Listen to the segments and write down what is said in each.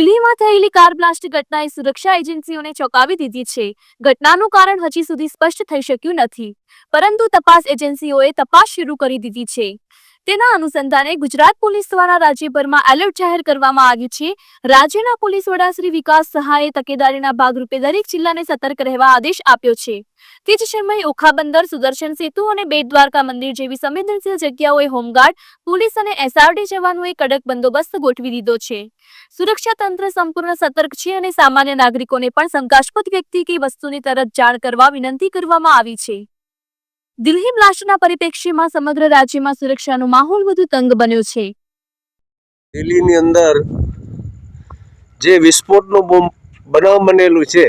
દિલ્હીમાં થયેલી car blast ઘટનાએ સુરક્ષા એજન્સીઓને ચોંકાવી દીધી છે. ઘટનાનું કારણ હજી સુધી સ્પષ્ટ થઈ શક્યું નથી. પરંતુ તપાસ એજન્સીઓએ તપાસ શરૂ કરી દીધી છે. તેના અનુસંધાને ગુજરાત પોલીસ દ્વારા રાજ્યભરમાં એલર્ટ જાહેર કરવામાં આવ્યું છે. રાજ્યના પોલીસ વડા શ્રી વિકાસ સહાયે તકેદારીના ભાગરૂપે દરેક જિલ્લાને સતર્ક રહેવા આદેશ આપ્યો છે. તે જ સમયે ઓખા બંદર સુદર્શન સેતુ અને બેટ દ્વારકા મંદિર જેવી સંવેદનશીલ જગ્યાઓએ હોમગાર્ડ, પોલીસ અને એસઆરડી જવાનોએ કડક બંદોબસ્ત ગોઠવી દીધો છે. સુરક્ષા તંત્ર સંપૂર્ણ સતર્ક છે અને સામાન્ય નાગરિકોને પણ શંકાસ્પદ વ્યક્તિ કે વસ્તુની તરત જાણ કરવા વિનંતી કરવામાં આવી છે. દિલ્હી બ્લાસ્ટના પરિપ્રેક્ષ્યમાં સમગ્ર રાજ્યમાં સુરક્ષાનો માહોલ વધુ તંગ બન્યો છે. દિલ્હીની અંદર જે વિસ્ફોટનો બોમ્બ બનાવ બનેલું છે,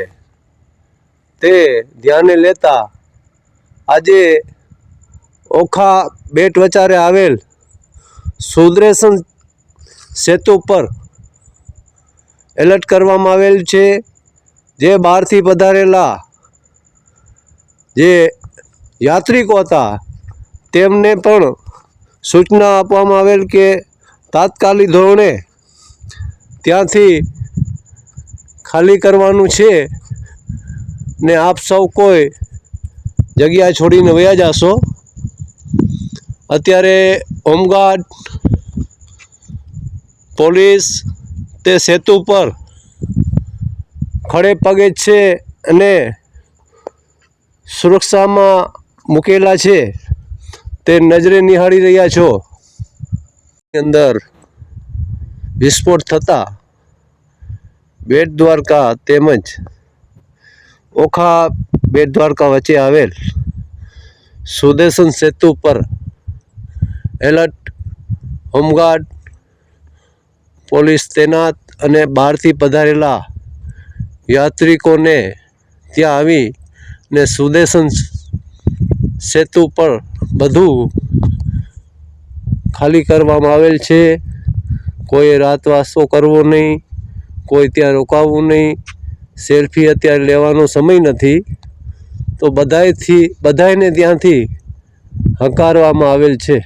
તે ધ્યાને લેતા આજે ઓખા બેટ વચારે આવેલ સુદર્શન સેતુ પર એલર્ટ કરવામાં આવેલ છે, જે બહારથી પધારેલા જે યાત્રિકો હતા. તેમને પણ સૂચના આપવામાં આવેલ કે તાત્કાલિક ધોરણે ત્યાંથી ખાલી કરવાનું છે ને આપ સૌ કોઈ જગ્યા છોડીને વયા જાશો. અત્યારે હોમગાર્ડ, પોલીસ તે સેતુ પર ખડે પગે છે અને સુરક્ષામાં મૂકેલા છે. તે નજરે નિહાળી રહ્યા છો. અંદર વિસ્ફોટ થતા બેટ દ્વારકા તેમજ ઓખા બેટ દ્વારકા વચ્ચે આવેલ સુદર્શન સેતુ પર એલર્ટ, હોમગાર્ડ, પોલીસ તૈનાત અને બહારથી પધારેલા યાત્રિકોને ત્યાં આવી ને સુદર્શન સેતુ પર બધું ખાલી કરવામાં આવેલ છે. કોઈ રાતવાસો કરવો નહીં, કોઈ ત્યાં રોકાવું નહીં, સેલ્ફી અત્યારે લેવાનો સમય નથી. તો બધાયથી, બધાયને ત્યાંથી હકારવામાં આવેલ છે.